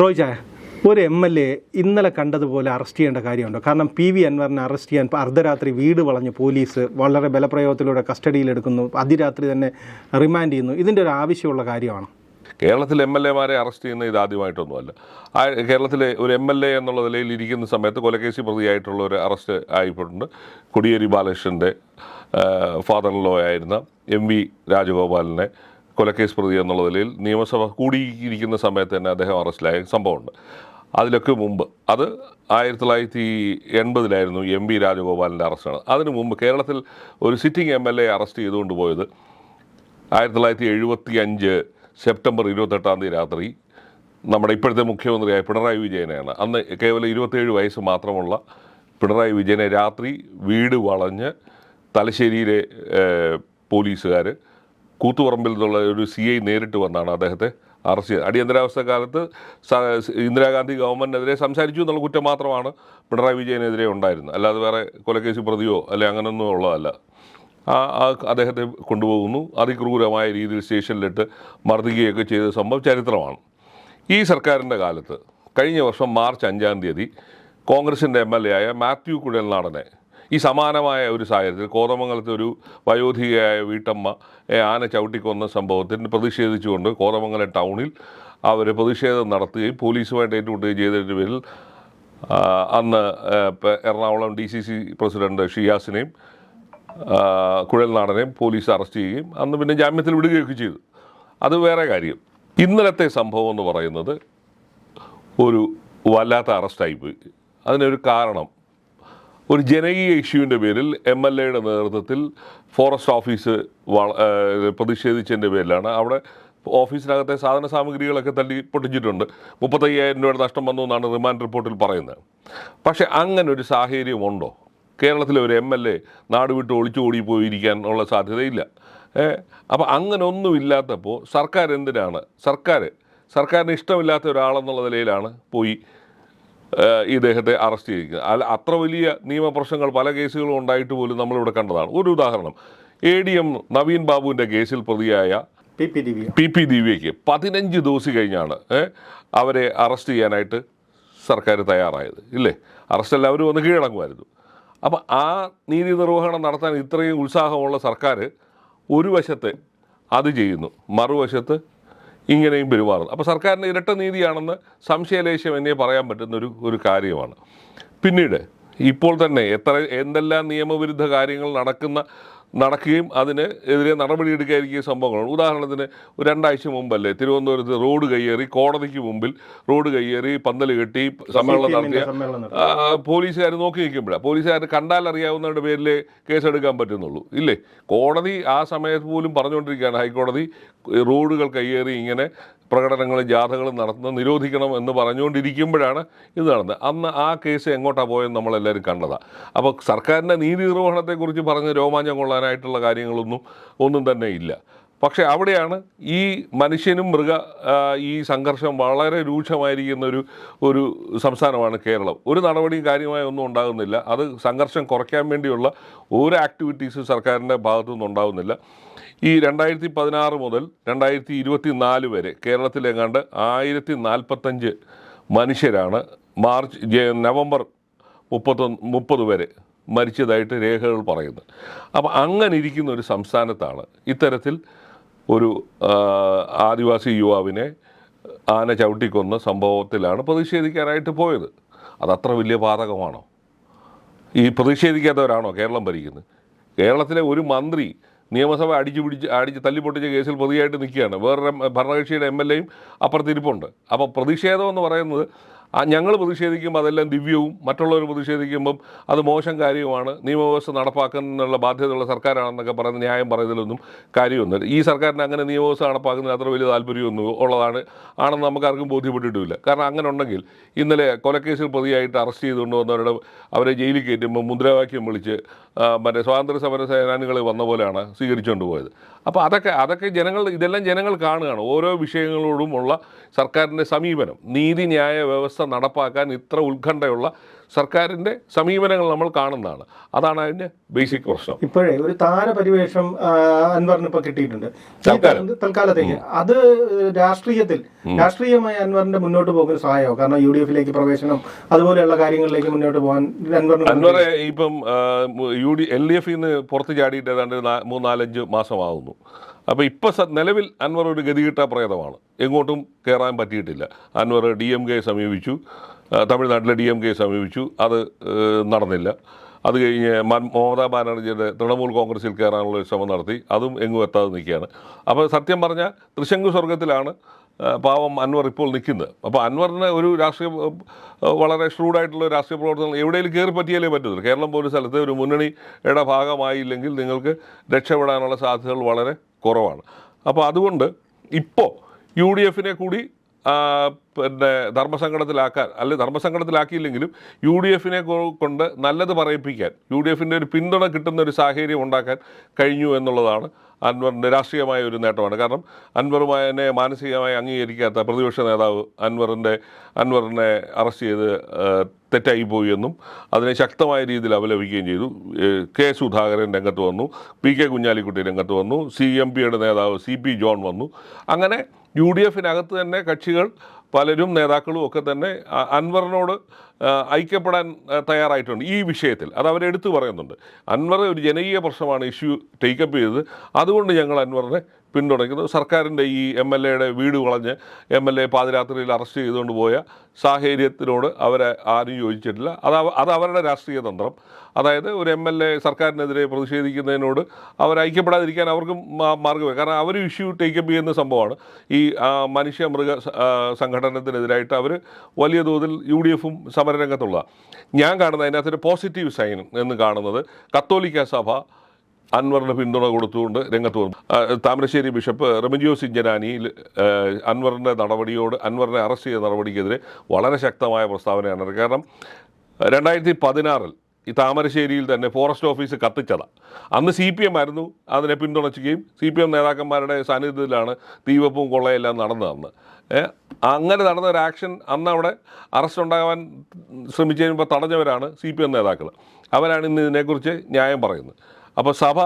റോയ് ഒരു M L A ഇന്നലെ കണ്ടതുപോലെ അറസ്റ്റ് ചെയ്യേണ്ട കാര്യമുണ്ടോ? കാരണം പി വി അൻവറിനെ അറസ്റ്റ് ചെയ്യാൻ അർദ്ധരാത്രി വീട് വളഞ്ഞ് പോലീസ് വളരെ ബലപ്രയോഗത്തിലൂടെ കസ്റ്റഡിയിലെടുക്കുന്നു അതിരാത്രി തന്നെ റിമാൻഡ് ചെയ്യുന്നു. ഇതിന്റെ ഒരു ആവശ്യമുള്ള കാര്യമാണ്? കേരളത്തിൽ എം എൽ എമാരെ അറസ്റ്റ് ചെയ്യുന്ന ഇത് ആദ്യമായിട്ടൊന്നുമല്ല. ആ കേരളത്തിലെ ഒരു എം എൽ എ എന്നുള്ള നിലയിൽ ഇരിക്കുന്ന സമയത്ത് കൊലക്കേസി പ്രതിയായിട്ടുള്ള ഒരു അറസ്റ്റ് ആയിട്ടുണ്ട്. കൊടിയേരി ബാലകൃഷ്ണന്റെ ഫാദർ ലോ ആയിരുന്ന എം വി രാജഗോപാലിനെ. കൊലക്കേസ് പ്രതി എന്നുള്ള നിലയിൽ നിയമസഭ കൂടിയിരിക്കുന്ന സമയത്ത് തന്നെ അദ്ദേഹം അറസ്റ്റിലായ സംഭവമുണ്ട്. അതിലൊക്കെ മുമ്പ് അത് ആയിരത്തി തൊള്ളായിരത്തി എൺപതിലായിരുന്നു എം വി രാജഗോപാലിന്റെ അറസ്റ്റാണ്. അതിനു മുമ്പ് കേരളത്തിൽ ഒരു sitting M L A arrest ചെയ്തുകൊണ്ട് പോയത് ആയിരത്തി തൊള്ളായിരത്തി എഴുപത്തി അഞ്ച് സെപ്റ്റംബർ ഇരുപത്തെട്ടാം തീയതി രാത്രി നമ്മുടെ ഇപ്പോഴത്തെ മുഖ്യമന്ത്രിയായ പിണറായി വിജയനെയാണ്. അന്ന് കേവലം ഇരുപത്തേഴ് വയസ്സ് മാത്രമുള്ള പിണറായി വിജയനെ രാത്രി വീട് വളഞ്ഞ് തലശ്ശേരിയിലെ പോലീസുകാർ കൂത്തുപറമ്പിൽ നിന്നുള്ള ഒരു സി ഐ നേരിട്ട് വന്നാണ് അദ്ദേഹത്തെ അറസ്റ്റ് ചെയ്തത്. അടിയന്തരാവസ്ഥ കാലത്ത് ഇന്ദിരാഗാന്ധി ഗവൺമെന്റിനെതിരെ സംസാരിച്ചു എന്നുള്ള കുറ്റം മാത്രമാണ് പിണറായി വിജയനെതിരെ ഉണ്ടായിരുന്നത്. അല്ലാതെ വേറെ കൊലക്കേസി പ്രതിയോ അല്ലെ അങ്ങനെയൊന്നും ഉള്ളതല്ല. ആ ആ അദ്ദേഹത്തെ കൊണ്ടുപോകുന്നു. അതിക്രൂരമായ രീതിയിൽ സ്റ്റേഷനിലിട്ട് മർദ്ദിക്കുകയൊക്കെ ചെയ്ത സംഭവം ചരിത്രമാണ്. ഈ സർക്കാരിന്റെ കാലത്ത് കഴിഞ്ഞ വർഷം മാർച്ച് അഞ്ചാം തീയതി കോൺഗ്രസിന്റെ എം എൽ എ ആയ മാത്യു കുഴൽനാടനെ ഈ സമാനമായ ഒരു സാഹചര്യത്തിൽ കോതമംഗലത്തെ ഒരു വയോധികയായ വീട്ടമ്മ ആന ചവിട്ടിക്കൊന്ന സംഭവത്തിന് പ്രതിഷേധിച്ചുകൊണ്ട് കോതമംഗലം ടൗണിൽ അവർ പ്രതിഷേധം നടത്തുകയും പോലീസുമായിട്ട് ഏറ്റുമുട്ടുകയും ചെയ്തതിന്റെ പേരിൽ അന്ന് Ernakulam D C C president ഷിയാസിനെയും കുഴൽനാടനെയും പോലീസ് അറസ്റ്റ് ചെയ്യുകയും അന്ന് പിന്നെ ജാമ്യത്തിൽ വിടുകയൊക്കെ ചെയ്തു. അത് വേറെ കാര്യം. ഇന്നലത്തെ സംഭവം എന്ന് പറയുന്നത് ഒരു വല്ലാത്ത അറസ്റ്റായിപ്പോയി അതിനൊരു കാരണം ഒരു ജനകീയ ഇഷ്യൂവിന്റെ പേരിൽ എം എൽ എയുടെ നേതൃത്വത്തിൽ ഫോറസ്റ്റ് ഓഫീസ് പ്രതിഷേധിച്ചതിന്റെ പേരിലാണ്. അവിടെ ഓഫീസിനകത്തെ സാധന സാമഗ്രികളൊക്കെ തല്ലി പൊട്ടിച്ചിട്ടുണ്ട്. മുപ്പത്തയ്യായിരം രൂപയുടെ നഷ്ടം വന്നു എന്നാണ് റിമാൻഡ് റിപ്പോർട്ടിൽ പറയുന്നത്. പക്ഷേ അങ്ങനെ ഒരു സാഹചര്യമുണ്ടോ? കേരളത്തിലെ ഒരു എം എൽ എ നാട് വിട്ട് ഒളിച്ചു പോയിരിക്കാൻ ഉള്ള സാധ്യതയില്ല. അപ്പോൾ അങ്ങനെ ഒന്നുമില്ലാത്തപ്പോൾ സർക്കാർ എന്തിനാണ് സർക്കാർ സർക്കാരിന് ഇഷ്ടമില്ലാത്ത ഒരാളെന്നുള്ള നിലയിലാണ് പോയി ഏഹ് ഇദ്ദേഹത്തെ അറസ്റ്റ് ചെയ്തിരിക്കുന്നത് അല്ല അത്ര വലിയ നിയമപ്രശ്നങ്ങൾ പല കേസുകളും ഉണ്ടായിട്ട് പോലും നമ്മളിവിടെ കണ്ടതാണ്. ഒരു ഉദാഹരണം. എ ഡി എം നവീൻ ബാബുവിന്റെ കേസിൽ പ്രതിയായ P P Divya. P P ദിവ്യയ്ക്ക് പതിനഞ്ച് ദിവസം കഴിഞ്ഞാണ് അവരെ അറസ്റ്റ് ചെയ്യാനായിട്ട് സർക്കാർ തയ്യാറായത്. ഇല്ലേ? അറസ്റ്റ് എല്ലാവരും വന്ന് കീഴടങ്ങുമായിരുന്നു. അപ്പം ആ നീതി നിർവഹണം നടത്താൻ ഇത്രയും ഉത്സാഹമുള്ള സർക്കാർ ഒരു വശത്ത് അത് ചെയ്യുന്നു മറുവശത്ത് ഇങ്ങനെയും പെരുമാറുന്നത് അപ്പോൾ സർക്കാരിന്റെ ഇരട്ട നീതിയാണെന്ന് സംശയലേശം എന്നേ പറയാൻ പറ്റുന്ന ഒരു ഒരു കാര്യമാണ്. പിന്നീട് ഇപ്പോൾ തന്നെ എത്ര എന്തെല്ലാം നിയമവിരുദ്ധ കാര്യങ്ങൾ നടക്കുന്ന നടക്കുകയും അതിന് എതിരെ നടപടിയെടുക്കാതിരിക്കുന്ന സംഭവങ്ങളാണ്. ഉദാഹരണത്തിന് ഒരു രണ്ടാഴ്ച മുമ്പല്ലേ തിരുവനന്തപുരത്ത് റോഡ് കയ്യേറി കോടതിക്ക് മുമ്പിൽ റോഡ് കയ്യേറി പന്തൽ കെട്ടി സമ്മേളനം നടത്തിയ. പോലീസുകാർ നോക്കി നിൽക്കുമ്പോഴാണ് പോലീസുകാർ കണ്ടാൽ അറിയാവുന്നവരുടെ പേരിൽ കേസെടുക്കാൻ പറ്റുന്നുള്ളൂ. ഇല്ലേ? കോടതി ആ സമയത്ത് പോലും പറഞ്ഞുകൊണ്ടിരിക്കുകയാണ് ഹൈക്കോടതി. റോഡുകൾ കയ്യേറി ഇങ്ങനെ പ്രകടനങ്ങളും ജാഥകളും നടത്തുന്നത് നിരോധിക്കണം എന്ന് പറഞ്ഞുകൊണ്ടിരിക്കുമ്പോഴാണ് ഇത് നടന്നത്. അന്ന് ആ കേസ് എങ്ങോട്ടാണ് പോയെന്ന് നമ്മളെല്ലാവരും കണ്ടതാണ് അപ്പോൾ സർക്കാരിന്റെ നീതി നിർവഹണത്തെക്കുറിച്ച് പറഞ്ഞ് രോമാഞ്ചം കൊള്ളാനായിട്ടുള്ള കാര്യങ്ങളൊന്നും ഒന്നും തന്നെ ഇല്ല. പക്ഷേ അവിടെയാണ് ഈ മനുഷ്യനും മൃഗ ഈ സംഘർഷം വളരെ രൂക്ഷമായിരിക്കുന്ന ഒരു ഒരു സംസ്ഥാനമാണ് കേരളം. ഒരു നടപടിയും കാര്യമായ ഒന്നും ഉണ്ടാകുന്നില്ല. അത് സംഘർഷം കുറയ്ക്കാൻ വേണ്ടിയുള്ള ഒരു ആക്ടിവിറ്റീസ് സർക്കാരിന്റെ ഭാഗത്തുനിന്ന് ഉണ്ടാകുന്നില്ല. ഈ രണ്ടായിരത്തി പതിനാറ് മുതൽ രണ്ടായിരത്തി ഇരുപത്തി നാല് വരെ കേരളത്തിലെങ്ങാണ്ട് ആയിരത്തി നാൽപ്പത്തഞ്ച് മനുഷ്യരാണ് മാർച്ച് നവംബർ മുപ്പത്തൊന്ന് മുപ്പത് വരെ മരിച്ചതായിട്ട് രേഖകൾ പറയുന്നത് അപ്പോൾ അങ്ങനെ ഇരിക്കുന്ന ഒരു സംസ്ഥാനത്താണ് ഇത്തരത്തിൽ ഒരു ആദിവാസി യുവാവിനെ ആന ചവിട്ടിക്കൊന്ന സംഭവത്തിലാണ് പ്രതിഷേധിക്കാനായിട്ട് പോയത്. അതത്ര വലിയ പാതകമാണോ? ഈ പ്രതിഷേധിക്കാത്തവരാണോ കേരളം ഭരിക്കുന്നത്? കേരളത്തിലെ ഒരു മന്ത്രി നിയമസഭ അടിച്ചു പിടിച്ച് അടിച്ച് തല്ലിപ്പൊട്ടിച്ച കേസിൽ പ്രതിയായിട്ട് നിൽക്കുകയാണ്. വേറൊരു ഭരണകക്ഷിയുടെ എം എൽ എയും അപ്പുറത്തിരിപ്പുണ്ട്. അപ്പോൾ പ്രതിഷേധം എന്ന് പറയുന്നത് ഞങ്ങൾ പ്രതിഷേധിക്കുമ്പോൾ അതെല്ലാം ദിവ്യവും മറ്റുള്ളവർ പ്രതിഷേധിക്കുമ്പം അത് മോശം കാര്യവുമാണ്. നിയമവ്യവസ്ഥ നടപ്പാക്കുന്നതിനുള്ള ബാധ്യതയുള്ള സർക്കാരാണെന്നൊക്കെ പറയുന്ന ന്യായം പറയുന്നതിലൊന്നും കാര്യമൊന്നുമില്ല. ഈ സർക്കാരിന് അങ്ങനെ നിയമവ്യവസ്ഥ നടപ്പാക്കുന്നതിന് അത്ര വലിയ താല്പര്യമൊന്നും ഉള്ളതാണ്. ആണെന്ന് നമുക്ക് ആർക്കും ബോധ്യപ്പെട്ടിട്ടുമില്ല കാരണം അങ്ങനെ ഉണ്ടെങ്കിൽ ഇന്നലെ കൊലക്കേസിൽ പ്രതിയായിട്ട് അറസ്റ്റ് ചെയ്തുകൊണ്ട് വന്നവരുടെ അവരെ ജയിലിൽ കയറ്റുമ്പോൾ മുദ്രാവാക്യം വിളിച്ച് മറ്റേ സ്വാതന്ത്ര്യ സമര സേനാനികൾ വന്ന പോലെയാണ് സ്വീകരിച്ചുകൊണ്ട് പോയത്. അപ്പോൾ അതൊക്കെ അതൊക്കെ ജനങ്ങൾ ഇതെല്ലാം ജനങ്ങൾ കാണുകയാണ്. ഓരോ വിഷയങ്ങളോടുമുള്ള സർക്കാരിന്റെ സമീപനം. നീതിന്യായ വ്യവസ്ഥ നടപ്പാക്കാൻ ഇത്ര ഉത്കണ്ഠയുള്ള സർക്കാരിന്റെ സമീപനങ്ങൾ നമ്മൾ കാണുന്നതാണ്. അതാണ് അതിന്റെ ബേസിക് പ്രശ്നം. ഇപ്പോഴേ ഒരു താരപരിവേഷം അൻവർ അൻവറിന് ഇപ്പോൾ കിട്ടിയിട്ടുണ്ട്. തൽക്കാലത്തേക്ക് അത് രാഷ്ട്രീയത്തിൽ രാഷ്ട്രീയമായി അൻവറിന്റെ മുന്നോട്ട് പോകുന്ന സഹായമോ കാരണം യു ഡി എഫിലേക്ക് പ്രവേശനം അതുപോലെയുള്ള കാര്യങ്ങളിലേക്ക് മുന്നോട്ട് പോകാൻ അൻവറിന് അൻവറെ ഇപ്പം യു ഡി എൽ ഡി എഫിൽ നിന്ന് പുറത്ത് ചാടിയിട്ട് ഏതാണ്ട് മൂന്നാലഞ്ച് മാസമാകുന്നു അപ്പോൾ ഇപ്പോൾ നിലവിൽ അൻവർ ഒരു ഗതികിട്ട പ്രേതമാണ്. എങ്ങോട്ടും കയറാൻ പറ്റിയിട്ടില്ല. അൻവർ ഡി എം കെയെ സമീപിച്ചു. തമിഴ്നാട്ടിലെ ഡി എം കെയെ സമീപിച്ചു. അത് നടന്നില്ല. അത് കഴിഞ്ഞ് മമതാ ബാനർജിയുടെ തൃണമൂൽ കോൺഗ്രസിൽ കയറാനുള്ള ശ്രമം നടത്തി. അതും എങ്ങും എത്താതെ നിൽക്കുകയാണ്. അപ്പോൾ സത്യം പറഞ്ഞാൽ തൃശങ്കു സ്വർഗത്തിലാണ് പാവം അൻവർ ഇപ്പോൾ നിൽക്കുന്നത്. അപ്പോൾ അൻവറിന് ഒരു രാഷ്ട്രീയ വളരെ ഷ്രൂഡായിട്ടുള്ള രാഷ്ട്രീയ പ്രവർത്തനങ്ങൾ എവിടെയെങ്കിലും കയറി പറ്റിയാലേ പറ്റുള്ളൂ കേരളം പോലൊരു സ്ഥലത്ത് ഒരു മുന്നണിയുടെ ഭാഗമായില്ലെങ്കിൽ നിങ്ങൾക്ക് രക്ഷപ്പെടാനുള്ള സാധ്യതകൾ വളരെ കുറവാണ്. അപ്പോൾ അതുകൊണ്ട് ഇപ്പോൾ യു ഡി എഫിനെ കൂടി പിന്നെ ധർമ്മസങ്കടത്തിലാക്കാൻ അല്ലെ ധർമ്മസങ്കടത്തിലാക്കിയില്ലെങ്കിലും യു ഡി എഫിനെ കൊണ്ട് നല്ലത് പറയിപ്പിക്കാൻ യു ഡി എഫിന്റെ ഒരു പിന്തുണ കിട്ടുന്ന ഒരു സാഹചര്യം ഉണ്ടാക്കാൻ കഴിഞ്ഞു എന്നുള്ളതാണ് അൻവറിന്റെ രാഷ്ട്രീയമായ ഒരു നേട്ടമാണ്. കാരണം അൻവറുമായനെ മാനസികമായി അംഗീകരിക്കാത്ത പ്രതിപക്ഷ നേതാവ് അൻവറിന്റെ അൻവറിനെ അറസ്റ്റ് ചെയ്ത് തെറ്റായി പോയി എന്നും അതിനെ ശക്തമായ രീതിയിൽ അപലപിക്കുകയും ചെയ്തു. കെ സുധാകരൻ രംഗത്ത് വന്നു പി കെ കുഞ്ഞാലിക്കുട്ടി രംഗത്ത് വന്നു സി എം പിയുടെ നേതാവ് സി പി ജോൺ വന്നു. അങ്ങനെ യു ഡി എഫിനകത്ത് തന്നെ കക്ഷികൾ പലരും നേതാക്കളും ഒക്കെ തന്നെ അൻവറിനോട് ഐക്യപ്പെടാൻ തയ്യാറായിട്ടുണ്ട് ഈ വിഷയത്തിൽ. അത് അവരെടുത്തു പറയുന്നുണ്ട്. അൻവർ ഒരു ജനകീയ പ്രശ്നമാണ് ഇഷ്യൂ ടേക്കപ്പ് ചെയ്തത്. അതുകൊണ്ട് ഞങ്ങൾ അൻവറിനെ പിന്തുണയ്ക്കുന്നത് സർക്കാരിന്റെ ഈ എം എൽ എയുടെ വീട് വളഞ്ഞ് എം എൽ എ പാതിരാത്രിയിൽ അറസ്റ്റ് ചെയ്തുകൊണ്ട് പോയ സാഹചര്യത്തിനോട് അവരെ ആരും യോജിച്ചിട്ടില്ല. അത് അത് അവരുടെ രാഷ്ട്രീയ തന്ത്രം. അതായത് ഒരു എം എൽ എ സർക്കാരിനെതിരെ പ്രതിഷേധിക്കുന്നതിനോട് അവർ ഐക്യപ്പെടാതിരിക്കാൻ അവർക്കും മാർഗമായി കാരണം അവർ ഇഷ്യൂ ടേക്കപ്പ് ചെയ്യുന്ന സംഭവമാണ്. ഈ മനുഷ്യ മൃഗ സ- ആ, സംഘടനത്തിനെതിരായിട്ട് അവർ വലിയ തോതിൽ യു ഡി എഫും സമരരംഗത്തുള്ള ഞാൻ കാണുന്ന അതിനകത്തൊരു പോസിറ്റീവ് സൈൻ എന്ന് കാണുന്നത് കത്തോലിക്ക സഭ അൻവറിന് പിന്തുണ കൊടുത്തുകൊണ്ട് രംഗത്ത് വന്നു. താമരശ്ശേരി ബിഷപ്പ് റെമിജിയോ സിഞ്ചനാനിയിൽ അൻവറിന്റെ നടപടിയോട് അൻവറിനെ അറസ്റ്റ് ചെയ്ത നടപടിക്കെതിരെ വളരെ ശക്തമായ പ്രസ്താവനയാണ്. കാരണം രണ്ടായിരത്തി പതിനാറിൽ ഈ താമരശ്ശേരിയിൽ തന്നെ ഫോറസ്റ്റ് ഓഫീസ് കത്തിച്ചതാണ് അന്ന് സി പി എം ആയിരുന്നു അതിനെ പിന്തുണച്ചുകയും സി പി എം നേതാക്കന്മാരുടെ സാന്നിധ്യത്തിലാണ് തീവപ്പും കൊള്ളയെല്ലാം നടന്നതെന്ന് അങ്ങനെ നടന്ന ഒരു ആക്ഷൻ അന്ന് അവിടെ അറസ്റ്റ് ഉണ്ടാകാൻ ശ്രമിച്ചു കഴിയുമ്പോൾ തടഞ്ഞവരാണ് സി പി എം നേതാക്കൾ അവരാണ് ഇന്ന് ഇതിനെക്കുറിച്ച് ന്യായം പറയുന്നത്. അപ്പോൾ സഭ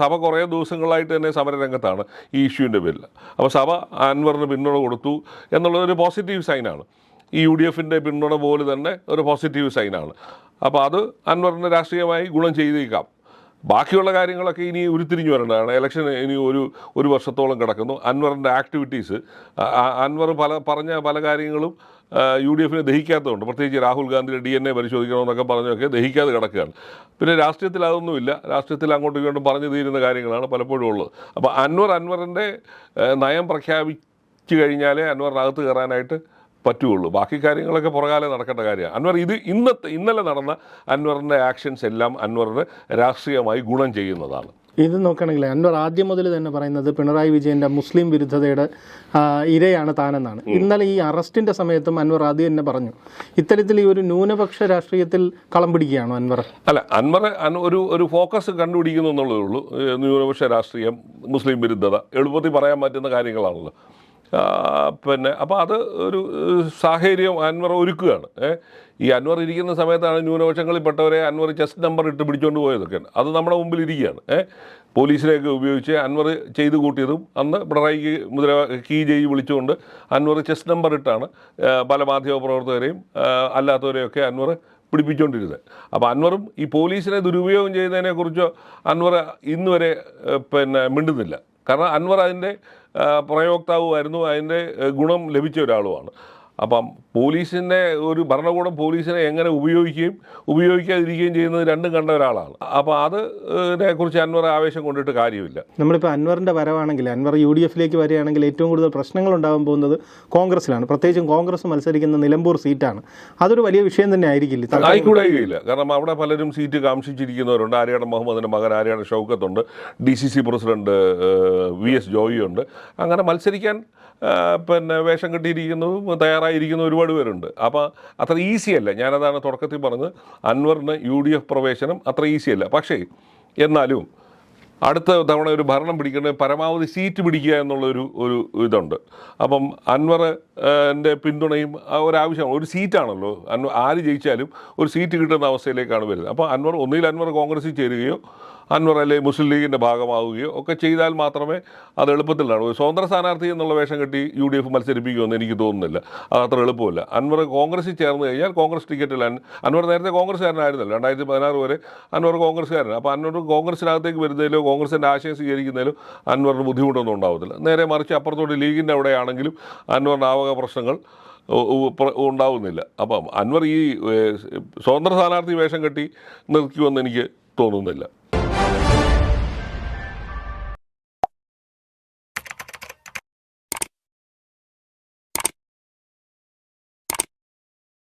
സഭ കുറേ ദിവസങ്ങളായിട്ട് തന്നെ സമരരംഗത്താണ് ഈ ഇഷ്യൂവിന്റെ പേരിൽ അപ്പോൾ സഭ അൻവറിന് പിന്തുണ കൊടുത്തു എന്നുള്ളതൊരു പോസിറ്റീവ് സൈനാണ് ഈ യു ഡി എഫിന്റെ പിന്തുണ പോലെ തന്നെ ഒരു പോസിറ്റീവ് സൈനാണ് അപ്പോൾ അത് അൻവറിന് രാഷ്ട്രീയമായി ഗുണം ചെയ്തേക്കാം. ബാക്കിയുള്ള കാര്യങ്ങളൊക്കെ ഇനി ഉരുത്തിരിഞ്ഞു വരേണ്ടതാണ് ഇലക്ഷൻ ഇനി ഒരു ഒരു വർഷത്തോളം കിടക്കുന്നു. അൻവറിന്റെ ആക്ടിവിറ്റീസ് അൻവർ പല പറഞ്ഞ പല കാര്യങ്ങളും യു ഡി എഫിനെ ദഹിക്കാത്തതുണ്ട്. പ്രത്യേകിച്ച് രാഹുൽ ഗാന്ധിയുടെ ഡി എൻ എ പരിശോധിക്കണമെന്നൊക്കെ പറഞ്ഞൊക്കെ ദഹിക്കാതെ കിടക്കുകയാണ്. പിന്നെ രാഷ്ട്രീയത്തിൽ അതൊന്നുമില്ല രാഷ്ട്രീയത്തിൽ അങ്ങോട്ടും ഇങ്ങോട്ടും പറഞ്ഞു തീരുന്ന കാര്യങ്ങളാണ് പലപ്പോഴും ഉള്ളത്. അപ്പോൾ അൻവർ അൻവറിന്റെ നയം പ്രഖ്യാപിച്ചു കഴിഞ്ഞാലേ അൻവറിനകത്ത് കയറാനായിട്ട് പറ്റുകയുള്ളൂ. ബാക്കി കാര്യങ്ങളൊക്കെ പുറകാലെ നടക്കേണ്ട കാര്യമാണ്. അൻവർ ഇത് ഇന്നത്തെ ഇന്നലെ നടന്ന അൻവറിന്റെ ആക്ഷൻസ് എല്ലാം അൻവറിന് രാഷ്ട്രീയമായി ഗുണം ചെയ്യുന്നതാണ്. ഇത് നോക്കുകയാണെങ്കിൽ അൻവർ ആദ്യം മുതൽ തന്നെ പറയുന്നത് പിണറായി വിജയന്റെ മുസ്ലിം വിരുദ്ധതയുടെ ഇരയാണ് താനെന്നാണ്. ഇന്നലെ ഈ അറസ്റ്റിന്റെ സമയത്തും അൻവർ ആദ്യം തന്നെ പറഞ്ഞു. ഇത്തരത്തിൽ ഈ ഒരു ന്യൂനപക്ഷ രാഷ്ട്രീയത്തിൽ കളം പിടിക്കുകയാണോ അൻവർ? അല്ല അൻവർ ഒരു ഒരു ഫോക്കസ് കണ്ടുപിടിക്കുന്നു എന്നുള്ളതേ ഉള്ളൂ. ന്യൂനപക്ഷ രാഷ്ട്രീയം മുസ്ലിം വിരുദ്ധത എളുപ്പത്തിൽ പറയാൻ പറ്റുന്ന കാര്യങ്ങളാണല്ലോ. പിന്നെ അപ്പോൾ അത് ഒരു സാഹചര്യം അൻവർ ഒരുക്കുകയാണ്. ഈ അൻവർ ഇരിക്കുന്ന സമയത്താണ് ന്യൂനപക്ഷങ്ങളിൽ പെട്ടവരെ അൻവർ ചെസ്റ്റ് നമ്പർ ഇട്ട് പിടിച്ചുകൊണ്ട് പോയതൊക്കെ. അത് നമ്മുടെ മുമ്പിൽ ഇരിക്കുകയാണ്? പോലീസിനെയൊക്കെ ഉപയോഗിച്ച് അൻവർ ചെയ്തു കൂട്ടിയതും അന്ന് പിണറായിക്ക് മുദ്ര കീ ജയി വിളിച്ചുകൊണ്ട് അൻവർ ചെസ്റ്റ് നമ്പർ ഇട്ടാണ് പല മാധ്യമ പ്രവർത്തകരെയും അല്ലാത്തവരെയൊക്കെ അൻവർ പിടിപ്പിച്ചുകൊണ്ടിരുന്നത് അപ്പോൾ അൻവറും ഈ പോലീസിനെ ദുരുപയോഗം ചെയ്യുന്നതിനെക്കുറിച്ചോ അൻവർ ഇന്നുവരെ പിന്നെ മിണ്ടുന്നില്ല. കാരണം അൻവർ അതിന്റെ പ്രയോക്താവുമായിരുന്നു. അതിന്റെ ഗുണം ലഭിച്ച ഒരാളുമാണ്. അപ്പം പോലീസിന്റെ ഒരു ഭരണകൂടം പോലീസിനെ എങ്ങനെ ഉപയോഗിക്കുകയും ഉപയോഗിക്കാതിരിക്കുകയും ചെയ്യുന്നത് രണ്ടും കണ്ട ഒരാളാണ്. അപ്പോൾ അതിനെ കുറിച്ച് അൻവർ ആവേശം കൊണ്ടിട്ട് കാര്യമില്ല. നമ്മളിപ്പോൾ അൻവറിന്റെ വരവാണെങ്കിൽ അൻവർ യു ഡി എഫിലേക്ക് വരികയാണെങ്കിൽ ഏറ്റവും കൂടുതൽ പ്രശ്നങ്ങൾ ഉണ്ടാകാൻ പോകുന്നത് കോൺഗ്രസിലാണ് പ്രത്യേകിച്ചും കോൺഗ്രസ് മത്സരിക്കുന്ന നിലമ്പൂർ സീറ്റാണ്. അതൊരു വലിയ വിഷയം തന്നെ ആയിരിക്കില്ല. ആയിക്കൂടായില്ല കാരണം അവിടെ പലരും സീറ്റ് കാംക്ഷിച്ചിരിക്കുന്നവരുണ്ട്. ആര്യാടൻ മുഹമ്മദിന്റെ മകൻ Aryadan ഷൗക്കത്തുണ്ട്. D C C president V S Joy ഉണ്ട് അങ്ങനെ മത്സരിക്കാൻ പിന്നെ വേഷം കെട്ടിയിരിക്കുന്നതും തയ്യാറായിരിക്കുന്ന ഒരുപാട് പേരുണ്ട്. അപ്പോൾ അത്ര ഈസി അല്ല. ഞാനതാണ് തുടക്കത്തിൽ പറഞ്ഞത്. അൻവറിന് യു ഡി എഫ് പ്രവേശനം അത്ര ഈസി അല്ല. പക്ഷേ എന്നാലും അടുത്ത തവണ ഒരു ഭരണം പിടിക്കേണ്ട പരമാവധി സീറ്റ് പിടിക്കുക എന്നുള്ളൊരു ഒരു ഇതുണ്ട്. അപ്പം അൻവർ എന്റെ പിന്തുണയും ഒരാവശ്യമാണ് ഒരു സീറ്റാണല്ലോ അൻവർ ആര് ജയിച്ചാലും ഒരു സീറ്റ് കിട്ടുന്ന അവസ്ഥയിലേക്കാണ് വരുന്നത്. അപ്പോൾ അൻവർ ഒന്നിൽ അൻവർ കോൺഗ്രസിൽ ചേരുകയോ അൻവർ അല്ലെ മുസ്ലിം ലീഗിന്റെ ഭാഗമാവുകയോ ഒക്കെ ചെയ്താൽ മാത്രമേ അത് എളുപ്പത്തിൽ നടക്കൂ. സ്വതന്ത്ര സ്ഥാനാർത്ഥി എന്നുള്ള വേഷം കെട്ടി യു ഡി എഫ് മത്സരിപ്പിക്കുമെന്ന് എനിക്ക് തോന്നുന്നില്ല. അത് അത്ര എളുപ്പമല്ല. അൻവർ കോൺഗ്രസിൽ ചേർന്ന് കഴിഞ്ഞാൽ കോൺഗ്രസ് ടിക്കറ്റിൽ അൻവർ നേരത്തെ കോൺഗ്രസ്സുകാരനായിരുന്നല്ലോ. രണ്ടായിരത്തി പതിനാറ് വരെ അൻവർ കോൺഗ്രസ്സുകാരൻ അപ്പോൾ അൻവർ കോൺഗ്രസിനകത്തേക്ക് വരുന്നതിലോ കോൺഗ്രസിന്റെ ആശയം സ്വീകരിക്കുന്നതിലോ അൻവറിന് ബുദ്ധിമുട്ടൊന്നും ഉണ്ടാവത്തില്ല. നേരെ മറിച്ച് അപ്പുറത്തോട്ട് ലീഗിന്റെ അവിടെയാണെങ്കിലും അൻവറിന്റെ ആവക പ്രശ്നങ്ങൾ ഉണ്ടാവുന്നില്ല. അപ്പം അൻവർ ഈ സ്വതന്ത്ര സ്ഥാനാർത്ഥി വേഷം കെട്ടി നിർത്തിക്കുമെന്ന് എനിക്ക് തോന്നുന്നില്ല.